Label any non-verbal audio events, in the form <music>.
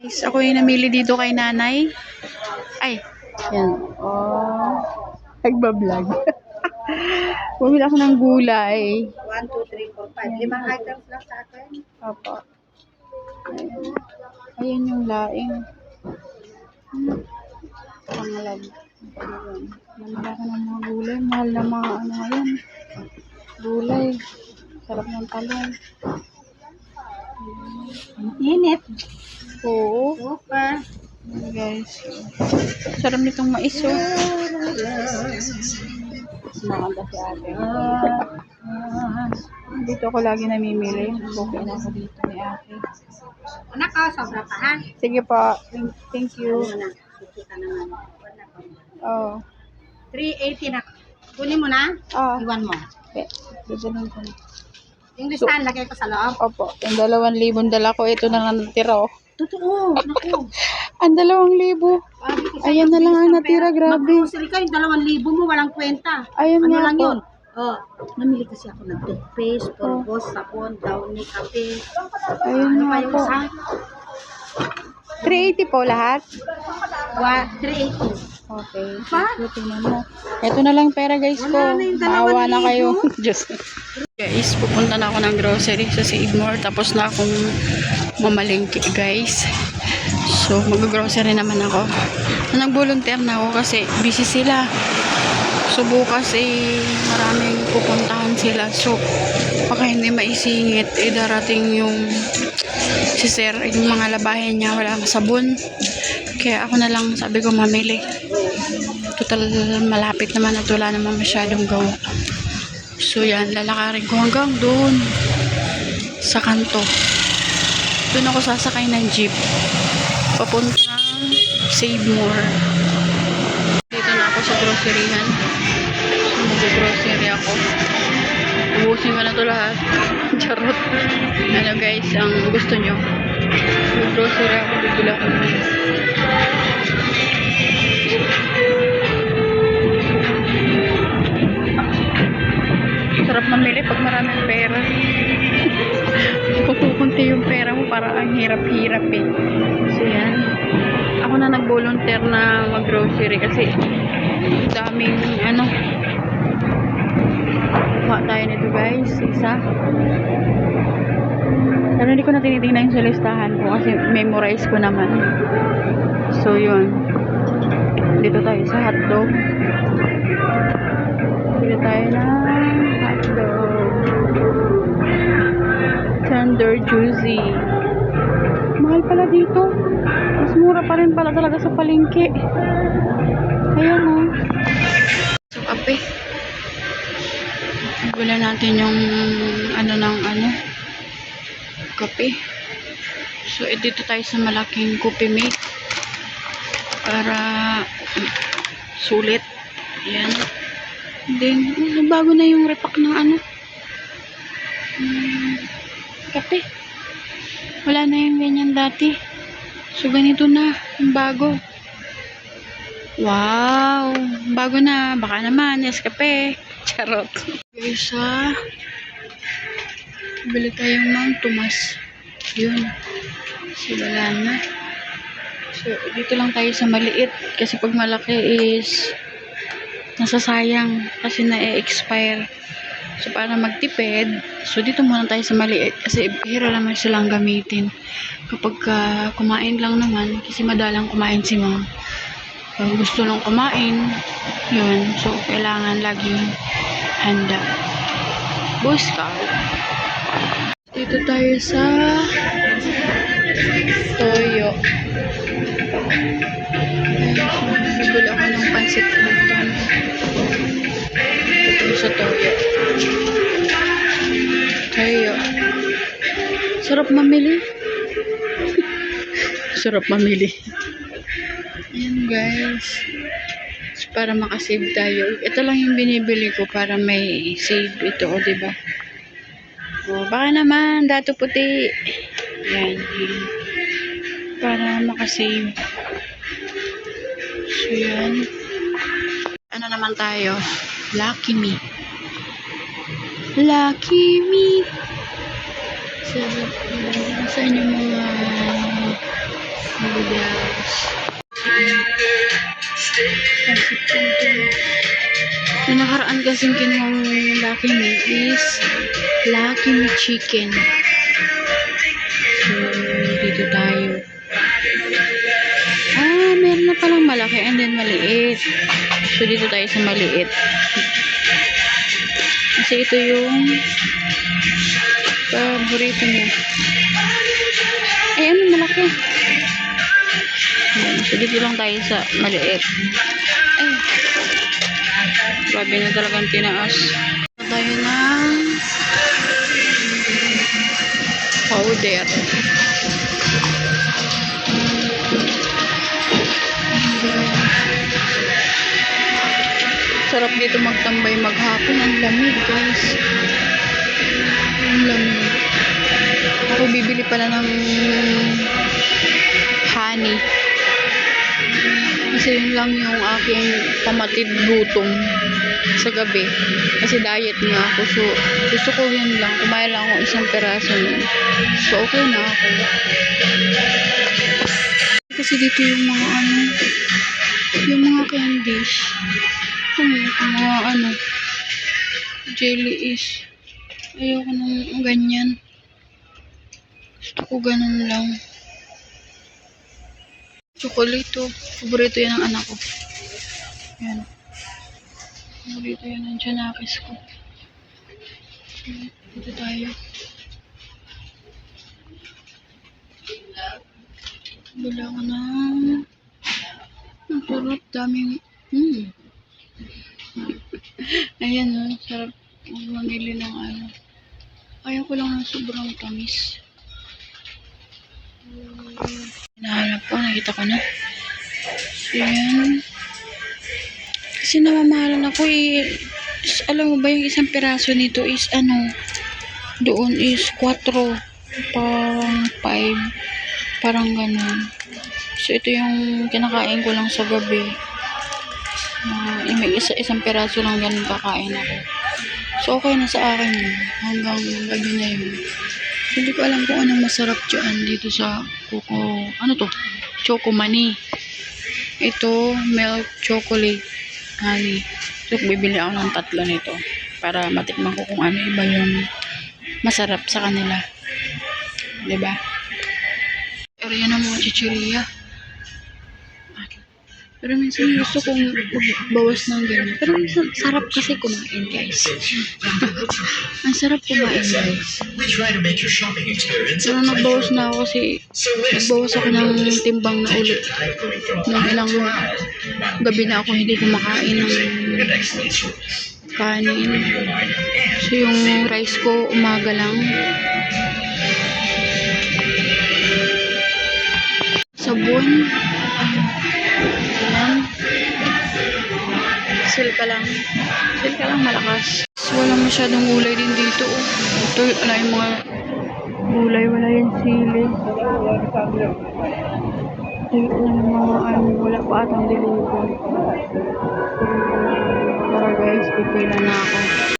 Guys, ako yung namili dito kay nanay. Ay, yan. Oh, nagbablog. <laughs> Bumili ako ng gulay. 1, 2, 3, 4, 5. Limang items lang sa akin. Opo. Ayan. Ayan yung laing. Pangalag. Namala ko ng mga gulay. Mahal na mga ano ngayon. Gulay. Sarap ng talong. Init. Oo. Super. Ayan, guys. Sarap nitong mais, oh. Makanda si ate. <laughs> Dito ako lagi namimili. Okay na ako dito ni ate. Anak ka, sobra pa ha? Sige po. Thank, thank you. Pa. Oh. 380 na. Kunin mo na. Ah. Iwan mo. Okay. Dadalhin ko na. Yung listahan, lagay ko sa loob. Opo. Yung dalawang libong dala ko. Ito na lang natira, oh. Totoo. Naku. Ang dalawang libo. Sabi ko sa'yo, Ayan na lang ang natira. Grabe. Mag-grocery ka, yung dalawang libo mo, walang kwenta. Ayun ano nga lang po. yun? Oh, namili kasi ako ng toothpaste, pulbos, sabon, downy, kape. Ayun Ano nga pa yung po. isa? 380 po lahat. Wa- 380. Okay. Pa? Ito na lang pera guys ko. Wala na yung dalawang Maawa na kayo. <laughs> Diyos. Guys, pupunta na ako ng grocery sa More. Tapos na akong mamalingki guys. So, mag-grocery naman ako. Nag-volunteer na ako kasi busy sila. So, bukas eh, maraming pupuntahan sila. So, baka hindi maisingit, eh, darating yung si sir, yung mga labahin niya, walang sabon. Kaya ako na lang sabi ko mamili. Total malapit naman at wala naman masyadong gawa. So yan, lalakarin ko hanggang doon sa kanto. Doon ako sasakay ng jeep. Papuntang Save More. Dito na ako sa groceryhan. So mag-grocery ako. Ubusin ko na to lahat. <laughs> Charot. Ano guys, ang gusto nyo. Mag-grocery ako. Bibili ako Sarap mamili pag maraming pera. <laughs> Pupunti yung pera mo para ang hirap-hirap eh. So yan. Ako na nag-volunteer na mag-grocery kasi daming ano. Kuha tayo nito guys. Isa. Pero hindi ko na tinitingnan yung listahan ko kasi memorize ko naman. So yun. Dito tayo sa hotdog. Bili tayo hotdog. Tender juicy. Mahal pala dito. Mas mura pa rin pala talaga sa palengke. Ayan o. So, kape. Gula natin yung ano ng ano. Kape. So, eh, dito tayo sa malaking kopi mate. Para sulit. Ayan. Then, oh, bago na yung repack ng ano. Kape. Wala na yung ganyan dati. So, ganito na. Yung bago. Wow! Bago na. Baka naman. Yes, kape. <laughs> Charot. Guys, ha? Bili tayo ng tumas. Yun. So, wala na. So, dito lang tayo sa maliit. Kasi pag malaki is nasasayang kasi na-expire. So, para magtipid, so dito muna tayo sa maliit kasi hira naman silang gamitin. Kapag ah, kumain lang naman, kasi madalang kumain si mom. Kung gusto lang kumain, yun. So, kailangan laging handa. Boy Scout. Dito tayo sa Toyo. Nagul ako ng pansit canton. Sarap mamili. Sarap mamili. Ayan guys. Para makasave tayo. Ito lang yung binibili ko para may save ito, o diba? O, baka naman, dato puti. Yan. Para makasave. So, yan. Ano naman tayo? Lucky me. Lucky me. Sa, saan yung mga Noodles. Pansit canton. Yung nakaraan kasing kinuhang Lucky Me is Lucky Me Chicken. So, dito tayo. Ah, meron na palang malaki and then maliit. So, dito tayo sa maliit. Kasi ito yung paborito niya. Ay, ano, malaki. So, dito lang tayo sa maliit. Ay, grabe na talagang tinaas. Tayo ng powder. Sarap dito magtambay maghapon. Ang lamig, guys. Ang lamig. Ako bibili pala ng honey. Kasi yun lang yung aking pamatid gutom sa gabi. Kasi diet nga ako. So, gusto ko yun lang. Kumain lang ako isang peraso nun. So, okay na ako. Kasi dito yung mga ano, yung mga candies. Yung mga ano, jelly is, ayoko nang ganyan. Gusto ko ganun lang. Chocolate to. Paborito yan ng anak ko. Yan. Paborito yan ng Janakis ko. Dito tayo. Wala ko na. Ang sarap. Daming. Hmm. <laughs> Ayan o. sarap. Mamili ng ano. Ayaw ko lang ng sobrang tamis. Nahanap ko. Nakita ko na. So, yan. Kasi namamahalan ako eh. Alam mo ba yung isang piraso nito is ano, doon is 4, parang 5, parang ganun. So, ito yung kinakain ko lang sa gabi. Uh, may isa, isang piraso lang ganun kakain ako. So, okay na sa akin yun. Hanggang gabi na yun. Hindi ko alam kung anong masarap dyan dito sa Coco. Ano to? Choco Mani. Ito, milk chocolate honey. So, bibili ako ng tatlo nito para matikman ko kung ano iba yung masarap sa kanila. 'Di ba? Area ng mga chichirya. Pero minsan gusto kong bawas ng ganyan. Pero minsan sarap kasi kumain, guys. Ang sarap kumain, guys. Pero nagbawas na ako kasi nagbawas ako ng timbang na ulit. Nung ilang gabi na ako hindi kumakain ng kanin. So yung rice ko umaga lang. Sabon. Ayan. Silka lang. Silka lang malakas. Wala masyadong gulay din dito. Oh. Ito, wala yung mga gulay. Wala yung sili. Ito yung mga ano, wala pa atang deliver. Tara guys, pipila na ako.